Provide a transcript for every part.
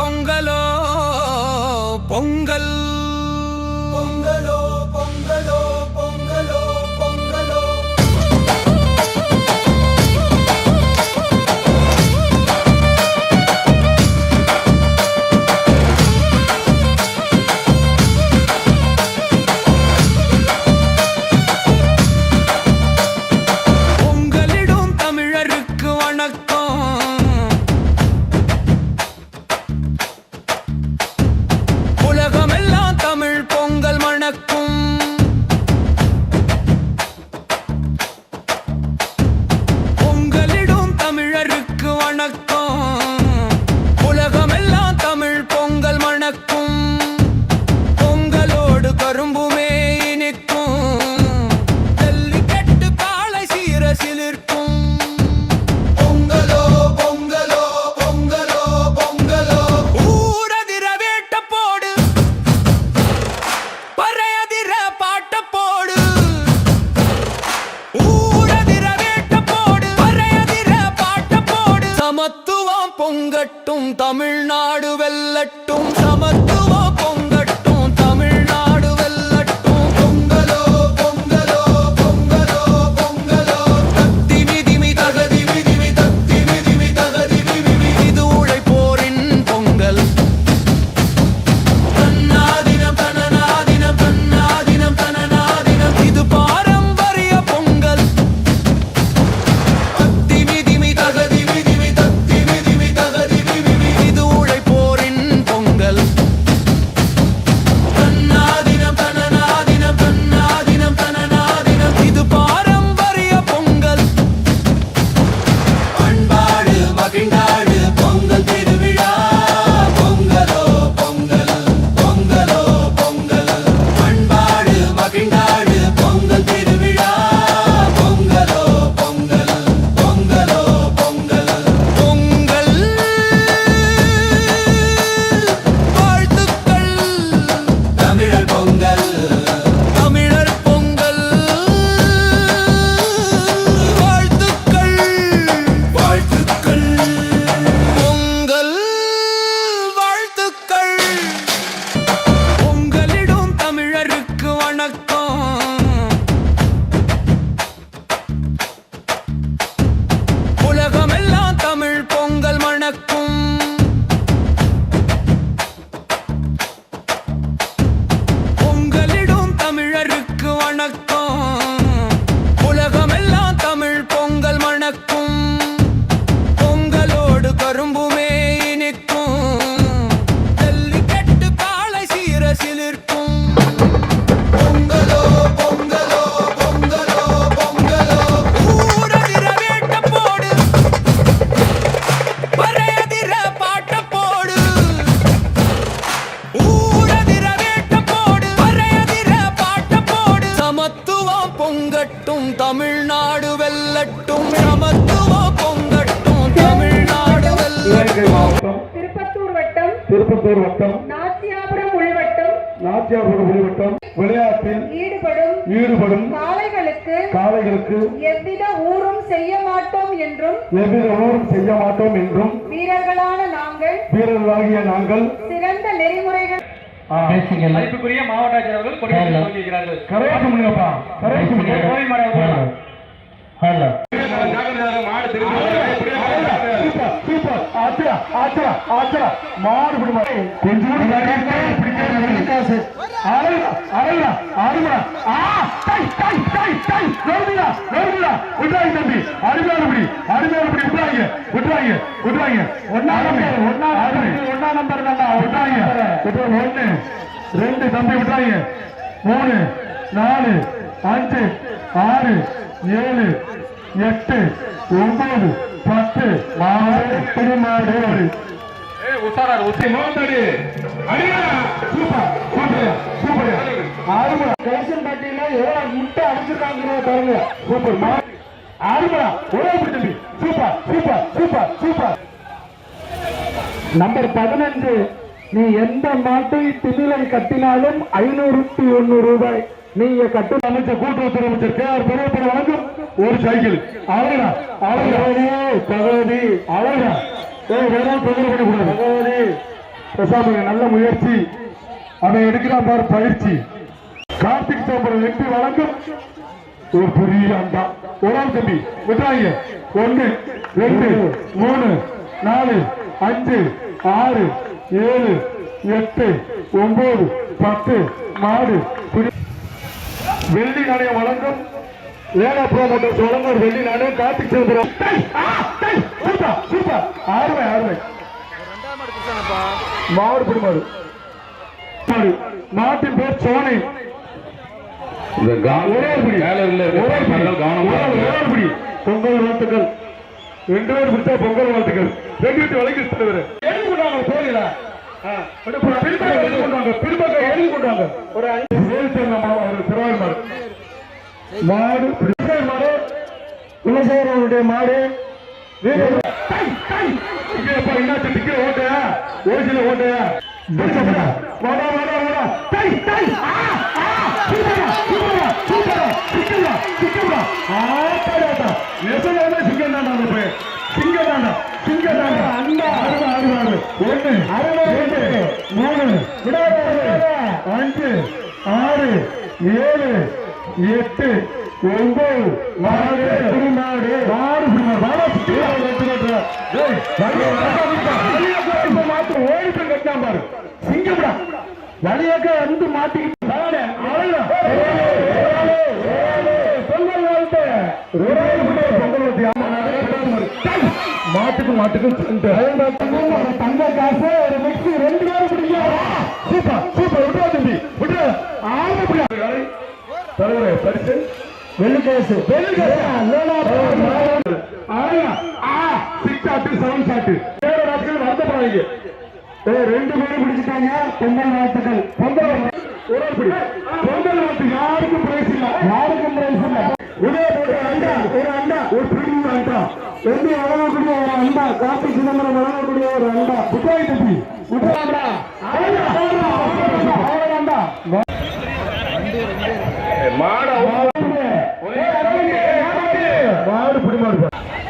பொங்கலோ பொங்கல். பொங்கட்டும் தமிழ்நாடு வெல்லட்டும் சமத்துவம் திருப்பத்தூர் வட்டம். நாச்சியாபுரம் உள்வட்டம். விளையாட்டில் ஈடுபடும் ஈடுபடும் காளைகளுக்கு காளைகளுக்கு எவ்வித ஊரும் செய்ய மாட்டோம் என்றும் எவ்வித ஊரும் செய்ய மாட்டோம் என்றும் வீரர்களான நாங்கள் வீரர்களாகிய நாங்கள் சிறந்த நெறிமுறைகள் மதிப்புக்குரிய மாவட்ட ஆட்சியர் அவர்கள் முடியுங்கப்பா முடியும் மாடு அவர்கள் சூப்பர், சூப்பர். ஆச்சரா, ஆச்சரா, மாடு. கொஞ்சம் கூட பிடிக்காது. அழகுடா, அழகுடா, அருமைடா. ஆ, டை, டை, டை, டை. நொறுங்குடா, நொறுங்குடா. விட்றாங்க தம்பி. அருமையான பிடி, அருமையான பிடி. விட்றாங்க, விட்றாங்க, விட்றாங்க. அருமை, அருமை. விட்றாங்க. விட்றாங்க. ஒண்ணு, ரெண்டு தம்பி விட்றாங்க மூணு நாலு அஞ்சு ஆறு ஏழு எட்டு ஒன்பது பத்து மாடு திருமாடு உசாரார் உத்தி மோந்தடி அடியா சூப்பர். சூப்பர். சூப்பர். அருமை கலெக்ஷன் பட்டியல எவ்வளவு முட்டை அடிச்சிருக்காங்க பாருங்க. சூப்பர். மா அருமை ஒரே பிடி super. Super. Super. Super. Number பதினஞ்சு. நீ எந்த மாட்டை திமிலை கட்டினாலும் ஐநூறுக்கு ஒண்ணூறு ரூபாய். நீங்க கட்டு அமைச்சர் கூட்டுறவுத்துறை அமைச்சர் கே ஆர் பெரியப்பட வழங்கும். ஒரு சைக்கிள். அழகா அழகா. பகவதி அழகா. ஏய் வேற தொந்தரவு பண்ணக்கூடாது. பகவதி. பிரசாத் நல்ல முயற்சி. அவன் எடுக்கிறான் பாரு பயிற்சி. கார்த்திக் சிதம்பரம் எம்பி வழங்கும். ஒரு பெரிய அண்டா. ஒரு ஆள் தம்பி விட்டுறாங்க ஒண்ணு ரெண்டு மூணு. நாலு அஞ்சு ஆறு ஏழு எட்டு ஒன்பது பத்து மாடு. வெள்ளி நாணயம் வழங்கும். லேனா ப்ரோமோட்டர்ஸ் வழங்கும் ஒரு வெள்ளி நாணயம் கார்த்திக் டேய், சூப்பர் சூப்பர். ஆறுமை ஆறுமை. மாடு பிடி மாடு. மாடு மாட்டின் பேர் சோனை. இந்த கா- ஒரே ஒரு பிடி. மேல உள்ள ஒரே ஒரு பிடி. மக்கள் கவனமா ஒரே ஒரு- இருங்க. ஒரே ஒரு பிடி. பொங்கல் வாழ்த்துக்கள். ரெண்டு பேர் பிடிச்சா பொங்கல் வாழ்த்துக்கள். ரெண்டு வீட்டு வழக்கு தலைவர். எழுதி கொண்டாங்க போகல. பின்பக்கம் எழுதி கொண்டாங்க ஒரு திருவாரூர் மாடு மாடு மாடு குலசேகரனுடைய மாடு. வீரர் ஓட்டையா ஓசில ஓட்டையா வாடா. வாடா வாடா டை டை ஆ ஆ சூப்பரா சூப்பரா சூப்பரா சிக்கலா சிக்கலா அந்த பையன் அறுபது அறுபது அறுபது ரெண்டு மூணு விடாத அஞ்சு ஆறு ஏழு எட்டு ஒன்பது நாலு மாடு மாடு மாத்திரம் ஓடி போய் பாரு. சிங்கம்டா. வழியாக வந்து மாட்டிக்கிட்டு பொங்கல் வாழ்த்து. பொங்கல் மாட்டுக்கு மாட்டுக்கு தங்க காசு ஒரு மிக்சி ரெண்டு பேரும் பிடிக்கும் சூப்பர் சூப்பர் விட்டுறா தம்பி விட்டுறா ஆமா பிடிக்கா தலைவரே பரிசு வெள்ளிக்காசு வெள்ளிக்காசு சிக்ஸ் ஷாட்டு செவன் ஷாட்டு வேற ஏய், ரெண்டு பேரும் பிடிச்சிட்டாங்க பொங்கல் வாழ்த்துக்கள் பொங்கல். ஒரு பிடி. பொங்கல் வாழ்த்து யாருக்கும் பிரைஸ் இல்ல யாருக்கும் பிரைஸ் இல்ல இதே போட்டு அண்டா ஒரு அண்டா ஒரு பெரிய அண்டா ரெண்டு வழங்கக்கூடிய ஒரு அண்டா காப்பி சிதம்பரம் வழங்கக்கூடிய ஒரு அண்டா புத்தாய் தப்பி புத்தாண்டா அண்டா மாடு மாடு பிடிமாடு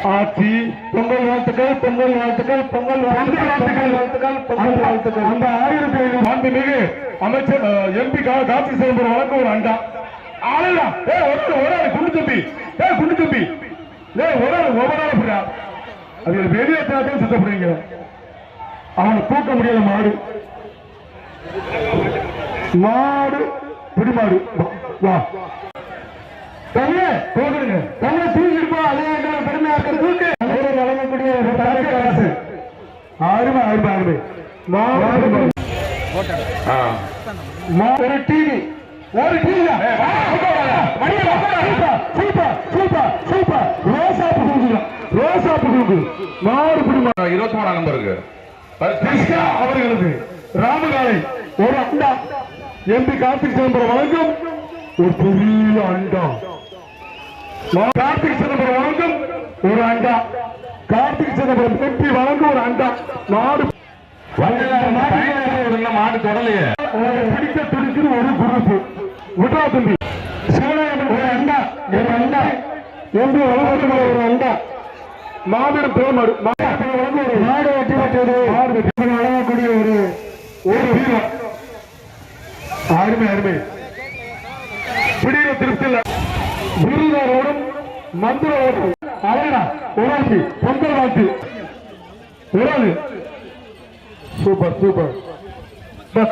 ஆட்சி பொங்கல் வாழ்த்துக்கள் பொங்கல் வாழ்த்துக்கள் பொங்கல் வாழ்த்துக்கள் வாழ்த்துக்கள். பொங்கல் வாழ்த்துக்கள். அந்த ஆயிரத்தி ஐநூறு மாண்புமிகு அமைச்சர் எம்பி காப்பி சிதம்பரம் வழங்க ஒரு அண்டா. ஆளுடா. ஏ ஒரு ஆள் ஒரு ஆள் குண்டு தம்பி ஏ குண்டு தம்பி ஏ ஒரு ஆள் ஒவ்வொரு ஆள் அப்படியா? அது வெளியே தான் சுத்தப்படுறீங்க அவனை தூக்க முடியாத மாடு. மாடு பிடிமாடு. வா. தங்க போடுங்க தங்க வழங்கக்கூடிய ஒரு தலைமை அருமை அருமை அருமை ஒரு டிவி ஒரு டிவி சூப்பர் சூப்பர் சூப்பர் ரோசாப்பு கொடுக்குறோம் ரோசாப்பு கொடுக்குது மாடு பிடிமா இருபத்தி மூணாம் நம்பருக்கு கிருஷ்ணா அவர்களுக்கு ராமகாலை ஒரு அண்டா. எம்பி கார்த்திக் சிதம்பரம் வழங்கும் ஒரு பெரிய அண்டா கார்த்திக் சிதம்பரம் வழங்கும் ஒரு அண்டா. கார்த்திக் சிதம்பரம் எம்பி வழங்கும் ஒரு அண்டா. நாடு மாடு தொடலையே. பிடிக்க துடிக்கிற ஒரு குரூப் விட்டா தம்பி. சிவநாயகன் ஒரு அண்டா. ஒரு அண்டா. எம்பி வழங்கக்கூடிய ஒரு அண்டா. மாபெரும் வழங்க ஒரு நாடு வெற்றி பெற்றது. நாடு வெற்றி வழங்கக்கூடிய ஒரு ஒரு வீரர். அருமை அருமை. பிடியில திருப்தி இல்ல விருதாரோடும் மந்திரோடும் அழகா உணர்ச்சி பொங்கல் வாழ்த்து. உணவு சூப்பர் சூப்பர்.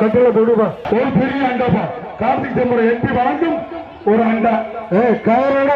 கட்டில போடுவா ஒரு பெரிய அண்டாப்பா கார்த்திக் செம்மரை எம்பி வழங்கும் ஒரு அண்டா. ஏ கயரோட